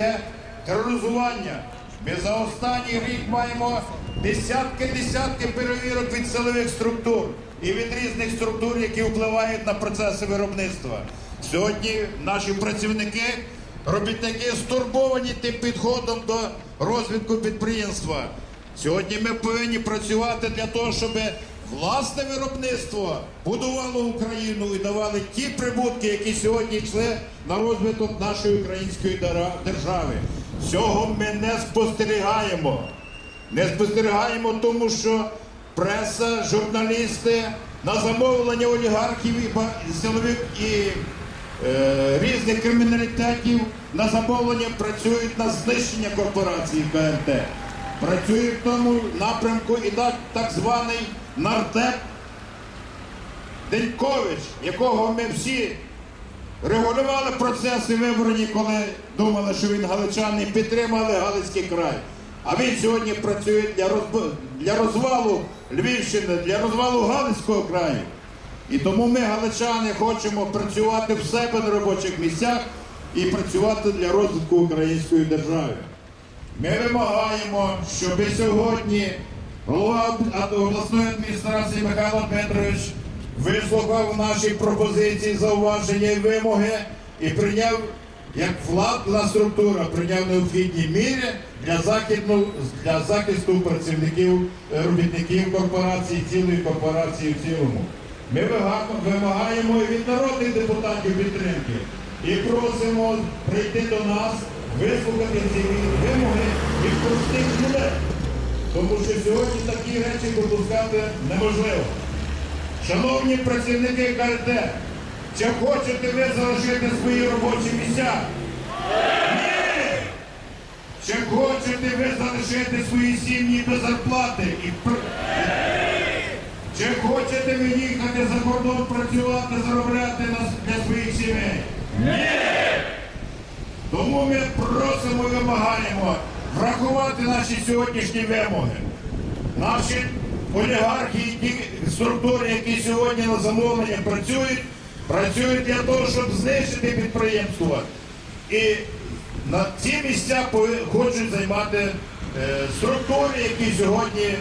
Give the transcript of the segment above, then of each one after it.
Це тероризування. Ми за останній рік маємо десятки-десятки перевірок від силових структур і від різних структур, які впливають на процеси виробництва. Сьогодні наші працівники, робітники стурбовані тим підходом до розвитку підприємства. Сьогодні ми повинні працювати для того, щоб власне виробництво будувало Україну і давали ті прибутки, які сьогодні йшли на розвиток нашої української держави. Цього ми не спостерігаємо. Не спостерігаємо, тому що преса, журналісти на замовлення олігархів і силових і е, різних криміналітетів на замовлення працюють на знищення корпорації КНТ. Працює в тому напрямку і так, так званий нартеп Денькович, якого ми всі регулювали процеси вибрані, коли думали, що він галичани підтримали Галицький край. А він сьогодні працює для, розб... для розвалу Львівщини, для розвалу Галицького краю. І тому ми, галичани, хочемо працювати в себе на робочих місцях і працювати для розвитку української держави. Ми вимагаємо, щоб сьогодні голова обласної адміністрації Михайло Дмитрович вислухав наші пропозиції, зауваження і вимоги і прийняв як владна структура, прийняв необхідні міри для захисту, для захисту працівників, е, робітників корпорації, цілої корпорації в цілому. Ми вимагаємо і від народних депутатів підтримки і просимо прийти до нас, вислухати ці вимоги від простих людей. Тому що сьогодні такі речі допускати неможливо. Шановні працівники КРТ, чи хочете ви залишити свої робочі місця? Ні! Чи хочете ви залишити свої сім'ї без зарплати? І... Чи хочете ви їхати за кордон працювати, заробляти для своїх сімей? Ні! Тому ми просимо і вимагаємо врахувати наші сьогоднішні вимоги. Наші олігархи і ті структури, які сьогодні на замовлення працюють, працюють для того, щоб знищити підприємство. І на ці місця хочуть займати е, структури, які сьогодні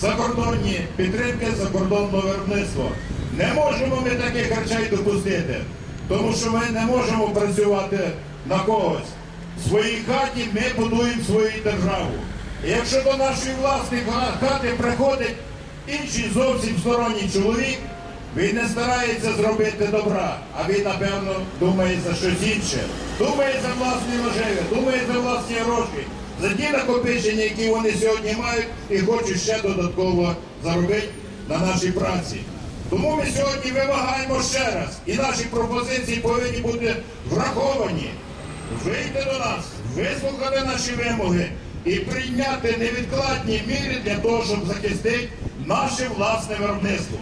закордонні підтримки закордонного виробництва. Не можемо ми таких речей допустити, тому що ми не можемо працювати на когось. Своїй хаті ми будуємо свою державу. І якщо до нашої власної хати приходить інший зовсім сторонній чоловік, він не старається зробити добра, а він, напевно, думає за щось інше. Думає за власні наживи, думає за власні гроші, за ті накопичення, які вони сьогодні мають, і хочуть ще додатково заробити на нашій праці. Тому ми сьогодні вимагаємо ще раз, і наші пропозиції повинні бути враховані. Вийти до нас, вислухати наші вимоги і прийняти невідкладні міри для того, щоб захистити наше власне виробництво.